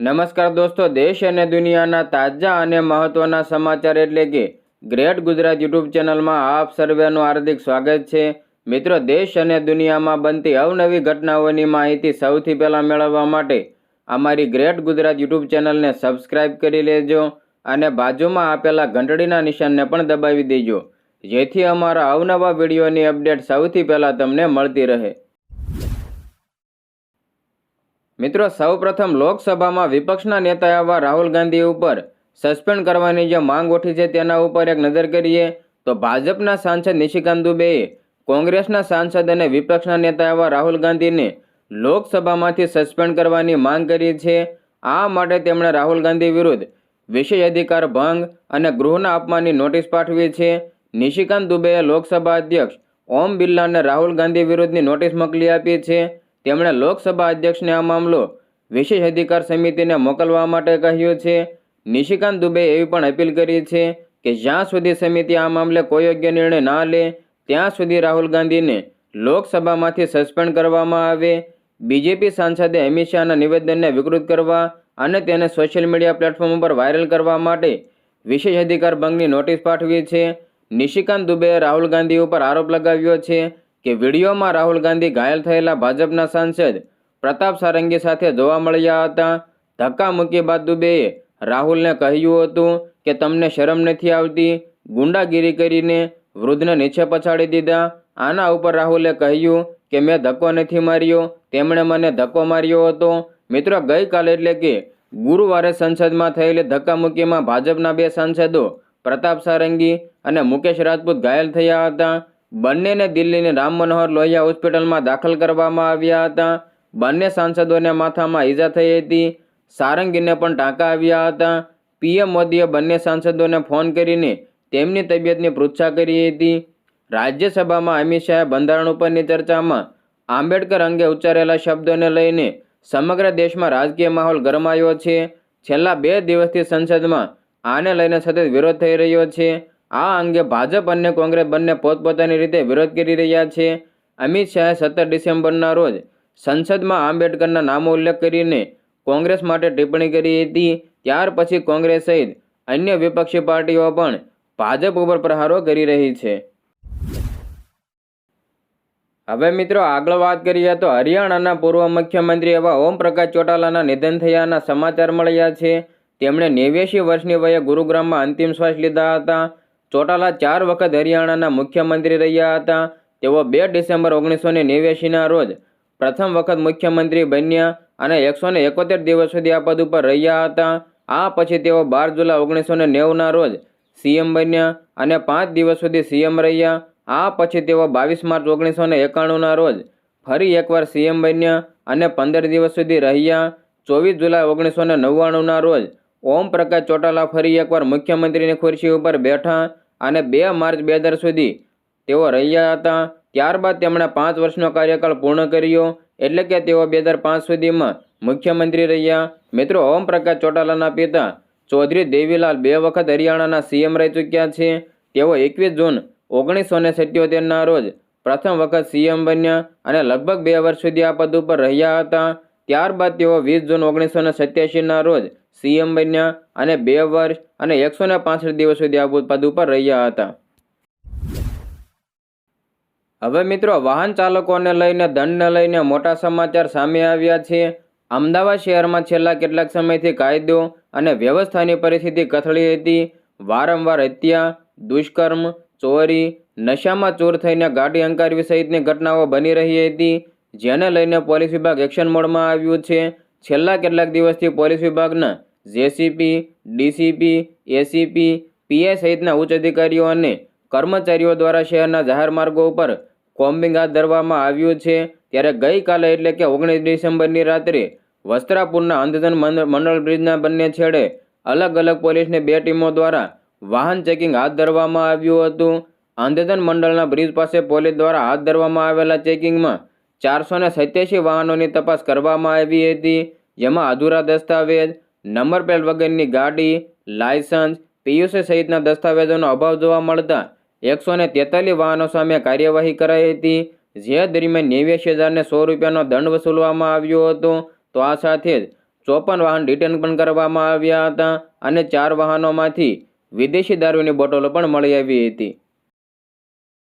નમસ્કાર દોસ્તો, દેશ અને દુનિયાના તાજા અને મહત્વના સમાચાર એટલે કે ગ્રેટ ગુજરાત યુટ્યુબ ચેનલમાં આપ સર્વેનું હાર્દિક સ્વાગત છે. મિત્રો, દેશ અને દુનિયામાં બનતી અવનવી ઘટનાઓની માહિતી સૌથી પહેલાં મેળવવા માટે અમારી ગ્રેટ ગુજરાત યુટ્યુબ ચેનલને સબસ્ક્રાઇબ કરી લેજો અને બાજુમાં આપેલા ઘંટડીના નિશાનને પણ દબાવી દેજો. જેથી અમારા અવનવા વિડીયોની અપડેટ સૌથી પહેલાં તમને મળતી રહે. મિત્રો, સૌપ્રથમ લોકસભામાં વિપક્ષના નેતા એવા રાહુલ ગાંધી ઉપર સસ્પેન્ડ કરવાની જે માંગ ઉઠી છે તેના ઉપર એક નજર કરીએ તો ભાજપના સાંસદ નિશિકાંત દુબેએ કોંગ્રેસના સાંસદ અને વિપક્ષના નેતા એવા રાહુલ ગાંધીને લોકસભામાંથી સસ્પેન્ડ કરવાની માંગ કરી છે. આ માટે તેમણે રાહુલ ગાંધી વિરુદ્ધ વિશેષ અધિકાર ભંગ અને ગૃહના અપમાનની નોટિસ પાઠવી છે. નિશિકાંત દુબેએ લોકસભા અધ્યક્ષ ઓમ બિરલાને રાહુલ ગાંધી વિરુદ્ધની નોટિસ મોકલી આપી છે. તેમણે લોકસભા અધ્યક્ષને આ મામલો વિશેષ અધિકાર સમિતિને મોકલવા માટે કહ્યું છે. નિશિકાંત દુબેએ એવી પણ અપીલ કરી છે કે જ્યાં સુધી સમિતિ આ મામલે કોઈ યોગ્ય નિર્ણય ના લે, ત્યાં સુધી રાહુલ ગાંધીને લોકસભામાંથી સસ્પેન્ડ કરવામાં આવે. બીજેપી સાંસદે અમિત શાહના નિવેદનને વિકૃત કરવા અને તેને સોશિયલ મીડિયા પ્લેટફોર્મ ઉપર વાયરલ કરવા માટે વિશેષ અધિકાર ભંગની નોટિસ પાઠવી છે. નિશિકાંત દુબેએ રાહુલ ગાંધી ઉપર આરોપ લગાવ્યો છે કે વિડીયોમાં રાહુલ ગાંધી ઘાયલ થયેલા ભાજપના સાંસદ પ્રતાપ સારંગી સાથે જોવા મળ્યા હતા. ધક્કા મૂકી બાદ દુબેએ રાહુલને કહ્યું હતું કે તમને શરમ નથી આવતી? ગુંડાગીરી કરીને વૃદ્ધને નીચે પછાડી દીધા. આના ઉપર રાહુલે કહ્યું કે મેં ધક્કો નથી માર્યો. તેમણે મને ધક્કો માર્યો હતો. મિત્રો, ગઈકાલે એટલે કે ગુરુવારે સંસદમાં થયેલી ધક્કામુક્કીમાં ભાજપના બે સાંસદો પ્રતાપ સારંગી અને મુકેશ રાજપૂત ઘાયલ થયા હતા. બંનેને દિલ્હીની રામ મનોહર લોહિયા હોસ્પિટલમાં દાખલ કરવામાં આવ્યા હતા. બંને સાંસદોને માથામાં ઈજા થઈ હતી. સારંગીને પણ ટાંકા આવ્યા હતા. પીએમ મોદીએ બંને સાંસદોને ફોન કરીને તેમની તબિયતની પૃચ્છા કરી હતી. રાજ્યસભામાં અમિત શાહે બંધારણ ઉપરની ચર્ચામાં આંબેડકર અંગે ઉચ્ચારેલા શબ્દોને લઈને સમગ્ર દેશમાં રાજકીય માહોલ ગરમાયો છે. છેલ્લા બે દિવસથી સંસદમાં આને લઈને સતત વિરોધ થઈ રહ્યો છે. આ અંગે ભાજપ અને કોંગ્રેસ બંને પોતપોતાની રીતે વિરોધ કરી રહ્યા છે. અમિત શાહે સત્તર ડિસેમ્બરના રોજ સંસદમાં આંબેડકરના નામો ઉલ્લેખ કરીને કોંગ્રેસ માટે ટિપ્પણી કરી હતી. ત્યાર પછી કોંગ્રેસ સહિત અન્ય વિપક્ષી પાર્ટીઓ પણ ભાજપ ઉપર પ્રહારો કરી રહી છે. હવે મિત્રો આગળ વાત કરીએ તો હરિયાણાના પૂર્વ મુખ્યમંત્રી એવા ઓમ પ્રકાશ ચોટાલાના નિધન થયાના સમાચાર મળ્યા છે. તેમણે નેવ્યાસી વર્ષની વયે ગુરુગ્રામમાં અંતિમ શ્વાસ લીધા હતા. ચોટાલા ચાર વખત હરિયાણાના મુખ્યમંત્રી રહ્યા હતા. તેઓ બે ડિસેમ્બર ઓગણીસો ને નેવ્યાસીના રોજ પ્રથમ વખત મુખ્યમંત્રી બન્યા અને એકસો ને એકોતેર દિવસ સુધી આ પદ ઉપર રહ્યા હતા. આ પછી તેઓ બાર જુલાઈ ઓગણીસો ને નેવુંના રોજ સીએમ બન્યા અને પાંચ દિવસ સુધી સીએમ રહ્યા. આ પછી તેઓ બાવીસ માર્ચ ઓગણીસો ને એકાણુંના રોજ ફરી એકવાર સીએમ બન્યા અને પંદર દિવસ સુધી રહ્યા. ચોવીસ જુલાઈ ઓગણીસો ને નવ્વાણુંના રોજ ઓમ પ્રકાશ ચોટાલા ફરી એકવાર મુખ્યમંત્રીની ખુરશી ઉપર બેઠા. અને બે માર્ચ બે હજાર સુધી તેઓ રહ્યા હતા. ત્યારબાદ તેમણે પાંચ વર્ષનો કાર્યકાળ પૂર્ણ કર્યો, એટલે કે તેઓ બે હજાર પાંચ સુધીમાં મુખ્યમંત્રી રહ્યા. મિત્રો, ઓમ પ્રકાશ ચોટાલાના પિતા ચૌધરી દેવીલાલ બે વખત હરિયાણાના સીએમ રહી ચૂક્યા છે. તેઓ એકવીસ જૂન ઓગણીસો ને સિત્યોતેરના રોજ પ્રથમ વખત સીએમ બન્યા અને લગભગ બે વર્ષ સુધી આ પદ ઉપર રહ્યા હતા. ત્યારબાદ તેઓ વીસ જૂન ઓગણીસો ને સત્યાસીના રોજ સીએમ બન્યા અને બે વર્ષ અને એકસો ને પાસઠ દિવસ સુધી આ પદ ઉપર રહ્યા હતા. હવે મિત્રો, વાહન ચાલકોને લઈને, દંડને લઈને મોટા સમાચાર સામે આવ્યા છે. અમદાવાદ શહેરમાં છેલ્લા કેટલાક સમયથી કાયદો અને વ્યવસ્થાની પરિસ્થિતિ કથળી હતી. વારંવાર હત્યા, દુષ્કર્મ, ચોરી, નશામાં ચોર થઈને ગાડી અંકારવી સહિતની ઘટનાઓ બની રહી હતી, જેને લઈને પોલીસ વિભાગ એક્શન મોડમાં આવ્યું છે. છેલ્લા કેટલાક દિવસથી પોલીસ વિભાગના જેસીપી, ડીસીપી, એસીપી પીઆઈ સહિતના ઉચ્ચ અધિકારીઓ અને કર્મચારીઓ દ્વારા શહેરના જાહેર માર્ગો ઉપર કોમ્બિંગ હાથ ધરવામાં આવ્યું છે. ત્યારે ગઈકાલે એટલે કે ઓગણીસ ડિસેમ્બરની રાત્રે વસ્ત્રાપુરના અંધજન મંડળ બ્રિજના બંને છેડે અલગ અલગ પોલીસની બે ટીમો દ્વારા વાહન ચેકિંગ હાથ ધરવામાં આવ્યું હતું. અંધજન મંડળના બ્રિજ પાસે પોલીસ દ્વારા હાથ ધરવામાં આવેલા ચેકિંગમાં ચારસો ને સત્યાસી વાહનોની તપાસ કરવામાં આવી હતી, જેમાં અધૂરા દસ્તાવેજ, નંબર પ્લેટ વગરની ગાડી, લાયસન્સ, પીયુસી સહિતના દસ્તાવેજોનો અભાવ જોવા મળતા એકસો ને તેતાલીસ વાહનો સામે કાર્યવાહી કરાઈ હતી, જે દરમિયાન નેવ્યાસી હજારને સો રૂપિયાનો દંડ વસૂલવામાં આવ્યો હતો. તો આ સાથે જ ચોપન વાહન ડિટેન પણ કરવામાં આવ્યા હતા અને ચાર વાહનોમાંથી વિદેશી દારૂની બોટલો પણ મળી આવી હતી.